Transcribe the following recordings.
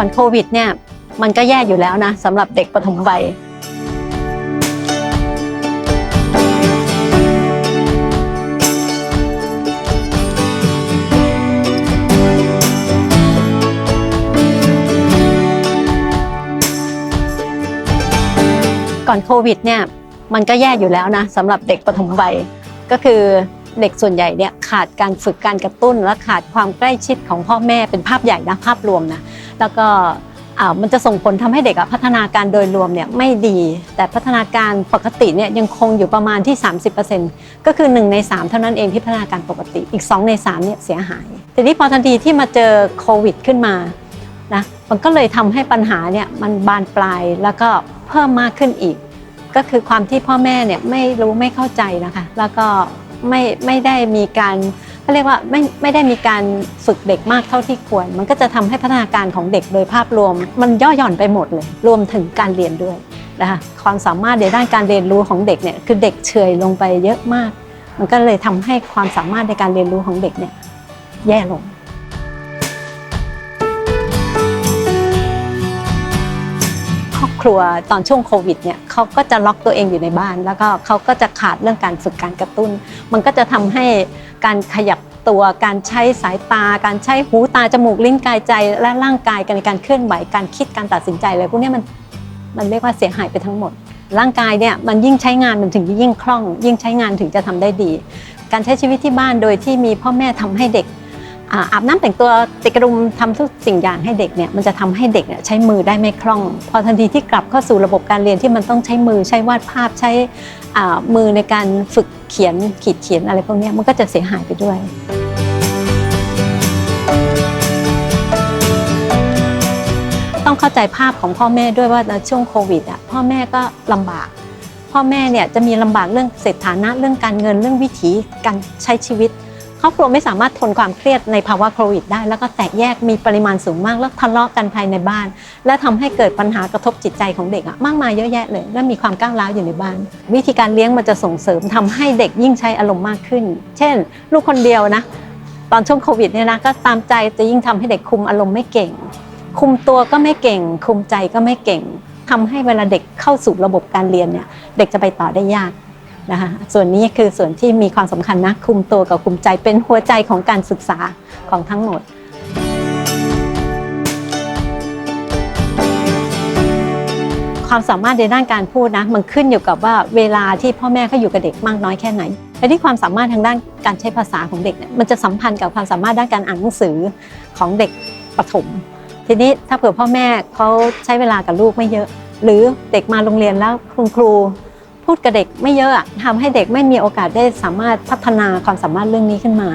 ก่อนโควิดเนี่ยมันก็แย่อยู่แล้วนะสำหรับเด็กปฐมวัยก่อนโควิดเนี่ยมันก็แย่อยู่แล้วนะสำหรับเด็กปฐมวัยก็คือเด็กส่วนใหญ่เนี่ยขาดการฝึกการกระตุ้นและขาดความใกล้ชิดของพ่อแม่เป็นภาพใหญ่นะภาพรวมนะ แล้วก็มันจะส่งผลทำให้เด็กพัฒนาการโดยรวมเนี่ยไม่ดี แต่พัฒนาการปกติเนี่ยยังคงอยู่ประมาณที่ 30%ก็คือ 1 ใน 3 เท่านั้นเองที่พัฒนาการปกติอีก 2 ใน3เนี่ยเสียหายทีนี้พอทันทีที่มาเจอโควิดขึ้นมานะมันก็เลยทำให้ปัญหาเนี่ยมันบานปลายแล้วก็เพิ่มมากขึ้นอีก ก็คือความที่พ่อแม่เนี่ยไม่รู้ไม่เข้าใจนะคะ แล้วก็ไม่ไม่ได้มีการ เขาเรียกว่าไม่ไม่ได้มีการฝึกเด็กมากเท่าที่ควร มันก็จะทำให้พัฒนาการของเด็กโดยภาพรวม มันย่อหย่อนไปหมดเลย รวมถึงการเรียนด้วยนะคะความสามารถในด้านการเรียนรู้ของเด็กเนี่ยคือเด็กเฉยลงไปเยอะมาก มันก็เลยทำให้ความสามารถในการเรียนรู้ของเด็กเนี่ยแย่ลงครอบครัวตอนช่วงโควิดเนี่ยเขาก็จะล็อกตัวเองอยู่ในบ้าน แล้วก็เขาก็จะขาดเรื่องการฝึกการกระตุ้น มันก็จะทำให้การขยับ ตัวการใช้สายตา การใช้หูตาจมูกลิ้นกายใจ และร่างกายกันในการเคลื่อนไหวการคิดการตัดสินใจอะไรพวกนี้มันมันเรียกว่าเสียหายไปทั้งหมด ร่างกายเนี่ยมันยิ่งใช้งานมันถึงจะยิ่งคล่อง ยิ่งใช้งานถึงจะทำได้ดี การใช้ชีวิตที่บ้านโดยที่มีพ่อแม่ทำให้เด็กอาบน้ำแต่งตัวติดกระดุมทำทุกสิ่งอย่างให้เด็กเนี่ยมันจะทำให้เด็กเนี่ยใช้มือได้ไม่คล่อง พอทันทีที่กลับเข้าสู่ระบบการเรียนที่มันต้องใช้มือใช้วาดภาพใช้มือในการฝึกเขียนขีดเขียนอะไรพวกนี้มันก็จะเสียหายไปด้วย ต้องเข้าใจภาพของพ่อแม่ด้วยว่าในช่วงโควิดอะพ่อแม่ก็ลำบาก พ่อแม่เนี่ยจะมีลำบากเรื่องเศรษฐานะเรื่องการเงินเรื่องวิถีการใช้ชีวิตครอบครัวไม่สามารถทนความเครียดในภาวะโควิดได้ แล้วก็แตกแยกมีปริมาณสูงมากแล้วทะเลาะกันภายในบ้าน และทำให้เกิดปัญหากระทบจิตใจของเด็กอะมากมายเยอะแยะเลย และมีความก้าวร้าวอยู่ในบ้าน วิธีการเลี้ยงมันจะส่งเสริมทำให้เด็กยิ่งใช้อารมณ์มากขึ้น เช่น ลูกคนเดียวนะ ตอนช่วงโควิดเนี่ยนะก็ตามใจจะยิ่งทำให้เด็กคุมอารมณ์ไม่เก่ง คุมตัวก็ไม่เก่ง คุมใจก็ไม่เก่งทำให้เวลาเด็กเข้าสู่ระบบการเรียนเนี่ยเด็กจะไปต่อได้ยากนะคะส่วนนี้คือส่วนที่มีความสำคัญนะคุมตัวกับคุมใจเป็นหัวใจของการศึกษาของทั้งหมดความสามารถในด้านการพูดนะมันขึ้นอยู่กับว่าเวลาที่พ่อแม่เขาอยู่กับเด็กมากน้อยแค่ไหนและที่ความสามารถทางด้านการใช้ภาษาของเด็กเนี่ยมันจะสัมพันธ์กับความสามารถด้านการอ่านหนังสือของเด็กประถม ทีนี้ถ้าเผื่อพ่อแม่เขาใช้เวลากับลูกไม่เยอะ หรือเด็กมาโรงเรียนแล้วคุณครู พูดกับเด็กไม่เยอะอะทำให้เด็กไม่มีโอกาสได้สามารถพัฒนาความสามารถเรื่องนี้ขึ้นมา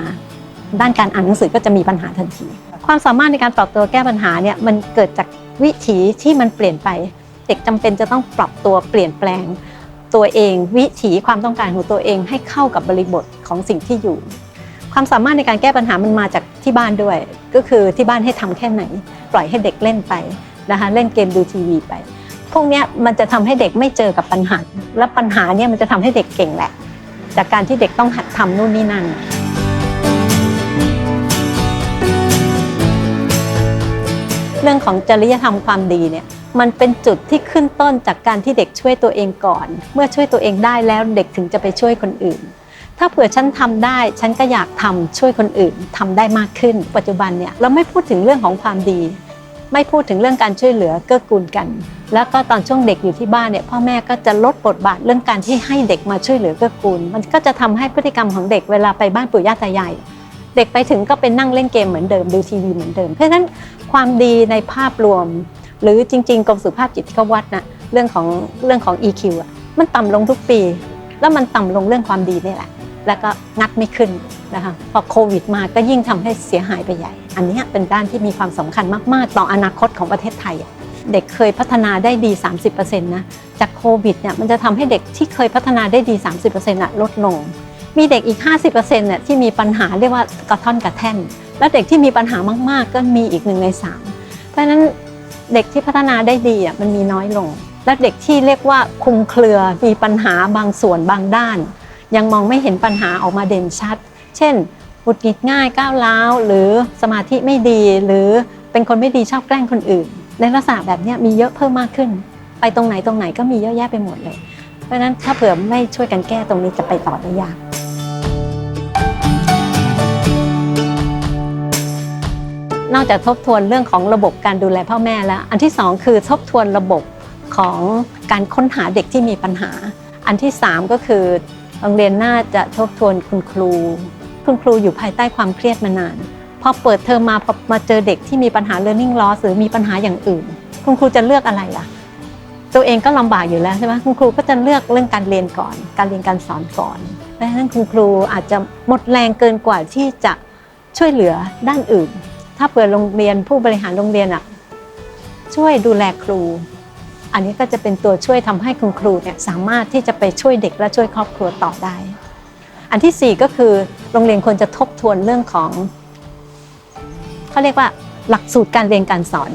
ด้านการอ่านหนังสือก็จะมีปัญหาทันที ความสามารถในการปรับตัวแก้ปัญหาเนี่ยมันเกิดจากวิถีที่มันเปลี่ยนไป เด็กจำเป็นจะต้องปรับตัวเปลี่ยนแปลงตัวเองวิถีความต้องการของตัวเองให้เข้ากับบริบทของสิ่งที่อยู่ ความสามารถในการแก้ปัญหามันมาจากที่บ้านด้วย ก็คือที่บ้านให้ทำแค่ไหน ปล่อยให้เด็กเล่นไปนะคะเล่นเกมดูทีวีไป พวกนี้มันจะทำให้เด็กไม่เจอกับปัญหา และปัญหาเนี่ยมันจะทำให้เด็กเก่งแหละ จากการที่เด็กต้องหัดทำนู่นนี่นั่นเรื่องของจริยธรรมความดีเนี่ยมันเป็นจุดที่ขึ้นต้นจากการที่เด็กช่วยตัวเองก่อน เมื่อช่วยตัวเองได้แล้วเด็กถึงจะไปช่วยคนอื่น ถ้าเผื่อฉันทำได้ ฉันก็อยากทำช่วยคนอื่นทำได้มากขึ้น ปัจจุบันเนี่ยเราไม่พูดถึงเรื่องของความดี ไม่พูดถึงเรื่องการช่วยเหลือเกื้อกูลกัน แล้วก็ตอนช่วงเด็กอยู่ที่บ้านเนี่ยพ่อแม่ก็จะลดบทบาทเรื่องการที่ให้เด็กมาช่วยเหลือเกื้อกูล มันก็จะทำให้พฤติกรรมของเด็กเวลาไปบ้านปู่ย่าตายายเด็กไปถึงก็เป็นนั่งเล่นเกมเหมือนเดิมดูทีวีเหมือนเดิม เพราะฉะนั้นความดีในภาพรวม หรือจริง ๆกรมสุขภาพจิตที่เขาวัดนะเรื่องของเรื่องของ EQ อะมันต่ำลงทุกปี แล้วมันต่ำลงเรื่องความดีนี่แหละ แล้วก็งัดไม่ขึ้นนะคะพอโควิดมาก็ยิ่งทำให้เสียหายไปใหญ่ อันนี้เป็นด้านที่มีความสำคัญมากๆ ต่ออนาคตของประเทศไทย เด็กเคยพัฒนาได้ดี 30%นะจากโควิดเนี่ยมันจะทำให้เด็กที่เคยพัฒนาได้ดี 30%อะลดลง มีเด็กอีก 50%เนี่ยที่มีปัญหาเรียกว่ากระท่อนกระแท่น แล้วเด็กที่มีปัญหามากๆ ก็มีอีกหนึ่งในสามเพราะฉะนั้นเด็กที่พัฒนาได้ดีอะมันมีน้อยลง และเด็กที่เรียกว่าคุมเครือมีปัญหาบางส่วนบางด้าน ยังมองไม่เห็นปัญหาออกมาเด่นชัด เช่นหงุดหงิดง่ายก้าวร้าวหรือสมาธิไม่ดี หรือเป็นคนไม่ดีชอบแกล้งคนอื่น ในลักษณะแบบนี้มีเยอะเพิ่มมากขึ้น ไปตรงไหนตรงไหนก็มีเยอะแยะไปหมดเลย เพราะฉะนั้นถ้าเผื่อไม่ช่วยกันแก้ตรงนี้จะไปต่อได้ยากนอกจากทบทวนเรื่องของระบบการดูแลพ่อแม่แล้ว อันที่สองคือทบทวนระบบของการค้นหาเด็กที่มีปัญหา อันที่สามก็คือ โรงเรียนน่าจะทบทวนคุณครู คุณครูอยู่ภายใต้ความเครียดมานาน พอเปิดเทอมมาพอมาเจอเด็กที่มีปัญหา learning loss หรือมีปัญหาอย่างอื่น คุณครูจะเลือกอะไรล่ะ ตัวเองก็ลำบากอยู่แล้วใช่ไหมคุณครูก็จะเลือกเรื่องการเรียนก่อน การเรียนการสอนก่อนเพราะฉะนั้นคุณครูอาจจะหมดแรงเกินกว่าที่จะช่วยเหลือด้านอื่น ถ้าเปิดโรงเรียนผู้บริหารโรงเรียนอะช่วยดูแลครู อันนี้ก็จะเป็นตัวช่วยทำให้คุณครูเนี่ยสามารถที่จะไปช่วยเด็กและช่วยครอบครัวต่อได้ อันที่สี่ก็คือโรงเรียนควรจะทบทวนเรื่องของเขาเรียกว่าหลักสูตรการเรียนการสอน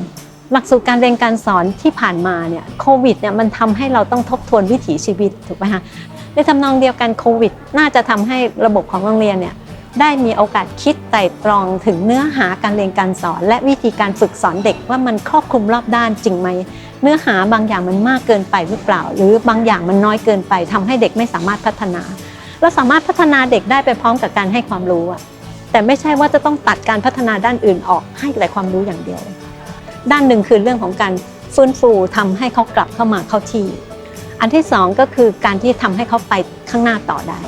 หลักสูตรการเรียนการสอนที่ผ่านมาเนี่ยโควิดเนี่ยมันทำให้เราต้องทบทวนวิถีชีวิตถูกไหมคะในทำนองเดียวกันโควิด น่าจะทำให้ระบบของโรงเรียนเนี่ยได้มีโอกาสคิดไต่ตรองถึงเนื้อหาการเรียนการสอน และวิธีการฝึกสอนเด็กว่ามันครอบคลุมรอบด้านจริงไหม เนื้อหาบางอย่างมันมากเกินไปหรือเปล่า หรือบางอย่างมันน้อยเกินไปทำให้เด็กไม่สามารถพัฒนาเราสามารถพัฒนาเด็กได้ไปพร้อมกับการให้ความรู้อะแต่ไม่ใช่ว่าจะต้องตัดการพัฒนาด้านอื่นออกให้แต่ความรู้อย่างเดียว ด้านหนึ่งคือเรื่องของการฟื้นฟูทำให้เขากลับเข้ามาเข้าที่ อันที่สองก็คือการที่ทำให้เขาไปข้างหน้าต่อได้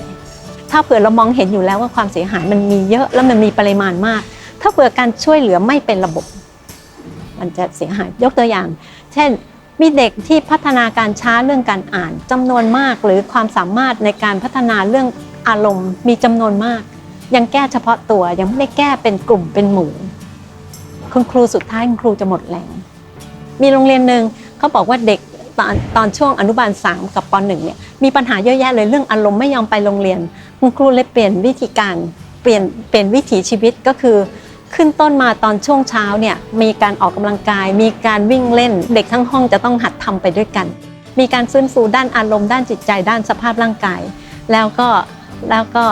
ถ้าเผื่อเรามองเห็นอยู่แล้วว่าความเสียหายมันมีเยอะแล้วมันมีปริมาณมาก ถ้าเผื่อการช่วยเหลือไม่เป็นระบบ มันจะเสียหายยกตัวอย่าง เช่น มีเด็กที่พัฒนาการช้าเรื่องการอ่านจำนวนมาก หรือความสามารถในการพัฒนาเรื่องอารมณ์ มีจำนวนมาก ยังแก้เฉพาะตัวยังไม่ได้แก้เป็นกลุ่มเป็นหมู่ คุณครูสุดท้ายคุณครูจะหมดแรง มีโรงเรียนหนึ่งเขาบอกว่าเด็กตอนตอนช่วงอนุบาล 3 กับป .1 เนี่ยมีปัญหาเยอะแยะเลยเรื่องอารมณ์ไม่ยอมไปโรงเรียน คุณครูเลยเปลี่ยนวิธีการเปลี่ยนเปลี่ยนวิถีชีวิตก็คือ ขึ้นต้นมาตอนช่วงเช้าเนี่ยมีการออกกำลังกาย มีการวิ่งเล่น เด็กทั้งห้องจะต้องหัดทำไปด้วยกัน มีการฟื้นฟูด้านอารมณ์ด้านจิตใจด้านสภาพร่างกาย แล้วก็แล้วก็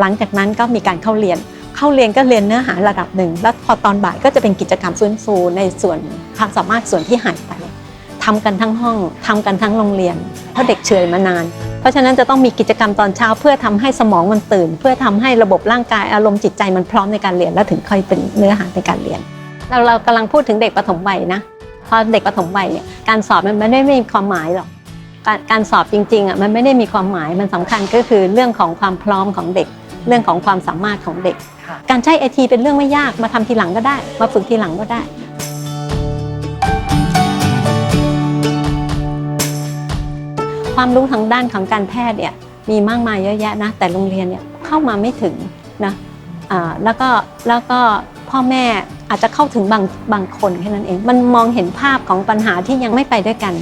หลังจากนั้นก็มีการเข้าเรียน เข้าเรียนก็เรียนเนื้อหาระดับหนึ่ง แล้วพอตอนบ่ายก็จะเป็นกิจกรรมฟื้นฟูในส่วนความสามารถส่วนที่หายไปทำกันทั้งห้องทำกันทั้งโรงเรียน เพราะเด็กเฉยมานาน เพราะฉะนั้นจะต้องมีกิจกรรมตอนเช้า เพื่อทำให้สมองมันตื่น เพื่อทำให้ระบบร่างกายอารมณ์จิตใจมันพร้อมในการเรียน แล้วถึงค่อยเป็นเนื้อหาในการเรียน เราเรากำลังพูดถึงเด็กปฐมวัยนะพอเด็กปฐมวัยเนี่ยการสอบมันไม่ได้มีความหมายหรอกการการสอบจริงๆอะมันไม่ได้มีความหมายมันสำคัญก็คือเรื่องของความพร้อมของเด็ก เรื่องของความสามารถของเด็กค่ะการใช้ไอทีเป็นเรื่องไม่ยากมาทำทีหลังก็ได้ มาฝึกทีหลังก็ได้ ความรู้ทางด้านของการแพทย์เนี่ยมีมากมายเยอะแยะนะแต่โรงเรียนเนี่ยเข้ามาไม่ถึงนะแล้วก็แล้วก็พ่อแม่อาจจะเข้าถึงบางบางคนแค่นั้นเอง มันมองเห็นภาพของปัญหาที่ยังไม่ไปด้วยกัน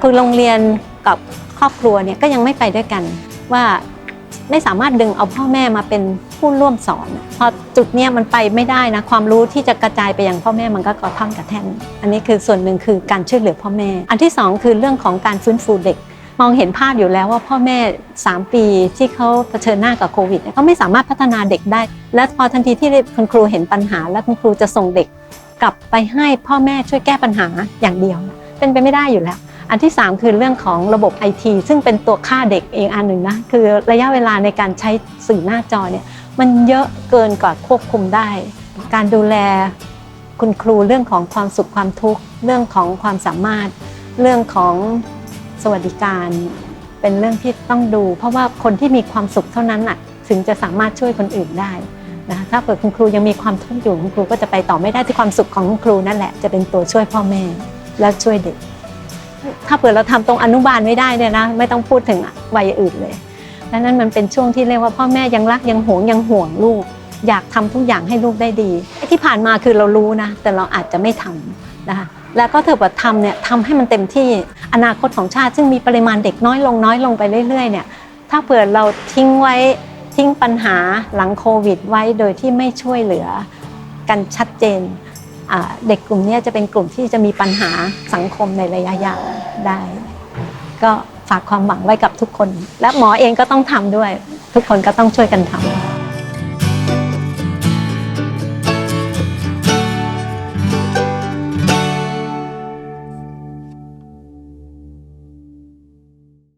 คือโรงเรียนกับครอบครัวเนี่ยก็ยังไม่ไปด้วยกัน ว่าไม่สามารถดึงเอาพ่อแม่มาเป็นผู้ร่วมสอน พอจุดเนี้ยมันไปไม่ได้นะ ความรู้ที่จะกระจายไปยังพ่อแม่มันก็กระท่อนกระแท่นอันนี้คือส่วนหนึ่งคือการช่วยเหลือพ่อแม่ อันที่สองคือเรื่องของการฟื้นฟูเด็ก มองเห็นภาพอยู่แล้วว่าพ่อแม่ 3 ปีที่เขาเผชิญหน้ากับโควิดเขาไม่สามารถพัฒนาเด็กได้ และพอทันทีที่คุณครูเห็นปัญหา แล้วคุณครูจะส่งเด็ก กลับไปให้พ่อแม่ช่วยแก้ปัญหาอย่างเดียว เป็นไปไม่ได้อยู่แล้ว อันที่ 3 คือเรื่องของระบบไอทีซึ่งเป็นตัวฆ่าเด็กเองอันหนึ่งนะคือระยะเวลาในการใช้สื่อหน้าจอเนี่ยมันเยอะเกินกว่าควบคุมได้ การดูแลคุณครูเรื่องของความสุขความทุกข์เรื่องของความสามารถเรื่องของ สวัสดิการเป็นเรื่องที่ต้องดู เพราะว่าคนที่มีความสุขเท่านั้นน่ะถึงจะสามารถช่วยคนอื่นได้นะคะถ้าเกิดคุณครูยังมีความทุกข์อยู่คุณครูก็จะไปต่อไม่ได้ที่ความสุขของคุณครูนั่นแหละจะเป็นตัวช่วยพ่อแม่และช่วยเด็ก ถ้าเผื่อเราทำตรงอนุบาลไม่ได้เนี่ยนะไม่ต้องพูดถึงวัยอื่นเลยดังนั้นมันเป็นช่วงที่เรียกว่าพ่อแม่ยังรักยังหวงยังห่วงลูก อยากทำทุกอย่างให้ลูกได้ดี ที่ผ่านมาคือเรารู้นะแต่เราอาจจะไม่ทำนะคะแล้วก็เถอะว่าทำเนี่ยทำให้มันเต็มที่ อนาคตของชาติ ซึ่งมีปริมาณเด็กน้อยลงน้อยลงไปเรื่อยๆเนี่ยถ้าเผื่อเราทิ้งไว้ทิ้งปัญหาหลังโควิดไว้โดยที่ไม่ช่วยเหลือกันชัดเจน เด็กกลุ่มนี้จะเป็นกลุ่มที่จะมีปัญหาสังคมในระยะยาวได้ ก็ฝากความหวังไว้กับทุกคน และหมอเองก็ต้องทำด้วย ทุกคนก็ต้องช่วยกันทำ